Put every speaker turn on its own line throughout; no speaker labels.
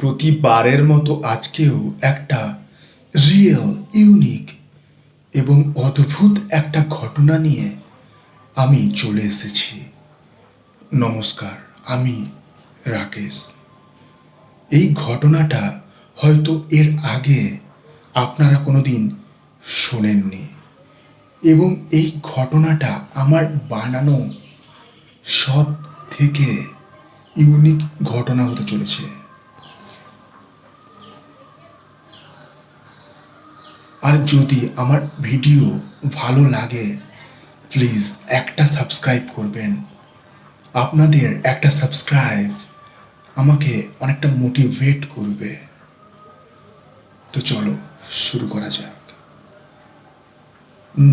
প্রতিবারের মতো আজকেও একটা রিয়েল ইউনিক এবং অদ্ভুত একটা ঘটনা নিয়ে আমি চলে এসেছি। নমস্কার, আমি রাকেশ। এই ঘটনাটা হয়তো এর আগে আপনারা কোনোদিন শোনেননি এবং এই ঘটনাটা আমার বানানো সব থেকে ইউনিক ঘটনা হতে চলেছে। আর যদি আমার ভিডিও ভালো লাগে প্লিজ একটা সাবস্ক্রাইব করবেন। আপনাদের একটা সাবস্ক্রাইব আমাকে অনেকটা মোটিভেট করবে। তো চলো শুরু করা যাক।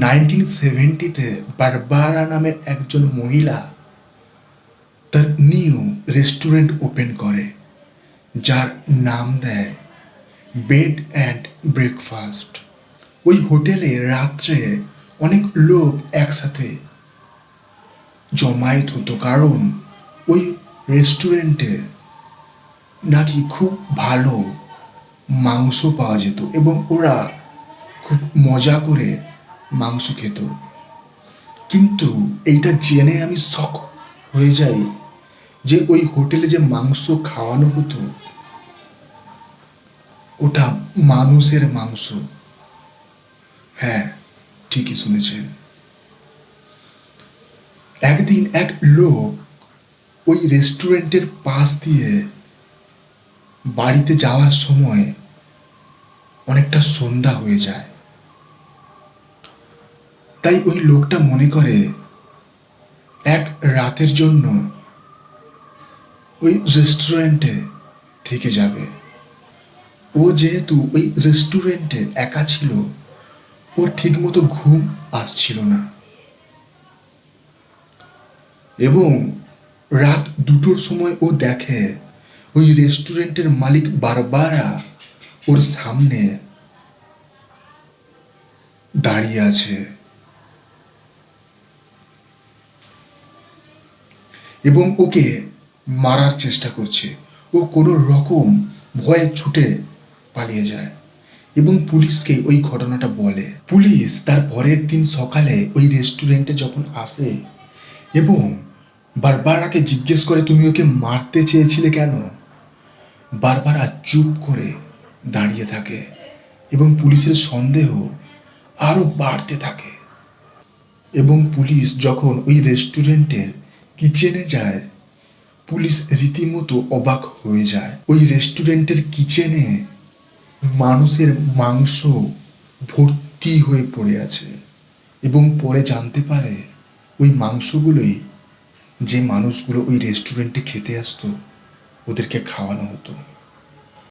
নাইনটিন সেভেন্টিতে বারবারা নামের একজন মহিলা তার নিউ রেস্টুরেন্ট ওপেন করে, যার নাম দেয় বেড অ্যান্ড ব্রেকফাস্ট ওই হোটেলে রাত্রে অনেক লোক একসাথে জমায়েত হতো, কারণ ওই রেস্টুরেন্টে নাকি খুব ভালো মাংস পাওয়া যেত এবং ওরা খুব মজা করে মাংস খেত। কিন্তু এইটা জেনে আমি শখ হয়ে যাই যে ওই হোটেলে যে মাংস খাওয়ানো হতো, ওটা মানুষের মাংস। হ্যাঁ ঠিকই শুনেছেন। একদিন এক লোক ওই রেস্টুরেন্টের পাশ দিয়ে বাড়িতে যাওয়ার সময় অনেকটা সন্ধ্যা হয়ে যায়। তাই ওই লোকটা মনে করে এক রাতের জন্য ওই রেস্টুরেন্টে থেকে যাবে। ও যেহেতু ওই রেস্টুরেন্টে একা ছিল ওর ঠিকমতো ঘুম আসছিল না। এবং রাত দুটোর সময় ও দেখে ওই রেস্টুরেন্টের মালিক বারবারা ওর সামনে দাঁড়িয়ে আছে। এবং ওকে মারার চেষ্টা করছে। ও কোনো রকম ভয়ে ছুটে পালিয়ে যায়। এবং পুলিশকে ওই ঘটনাটা বলে। পুলিশ তার পরের দিন সকালে ওই রেস্টুরেন্টে যখন আসে এবং বারবারাকে জিজ্ঞেস করে, তুমি ওকে মারতে চেয়েছিলে কেন? বারবারা চুপ করে দাঁড়িয়ে থাকে এবং পুলিশের সন্দেহ আরও বাড়তে থাকে। এবং পুলিশ যখন ওই রেস্টুরেন্টের কিচেনে যায়, পুলিশ রীতিমতো অবাক হয়ে যায়। ওই রেস্টুরেন্টের কিচেনে মানুষের মাংস ভর্তি হয়ে পড়ে আছে এবং পরে জানতে পারে ওই মাংসগুলোই যে মানুষগুলো ওই রেস্টুরেন্টে খেতে আসতো, ওদেরকে খাওয়ানো হতো।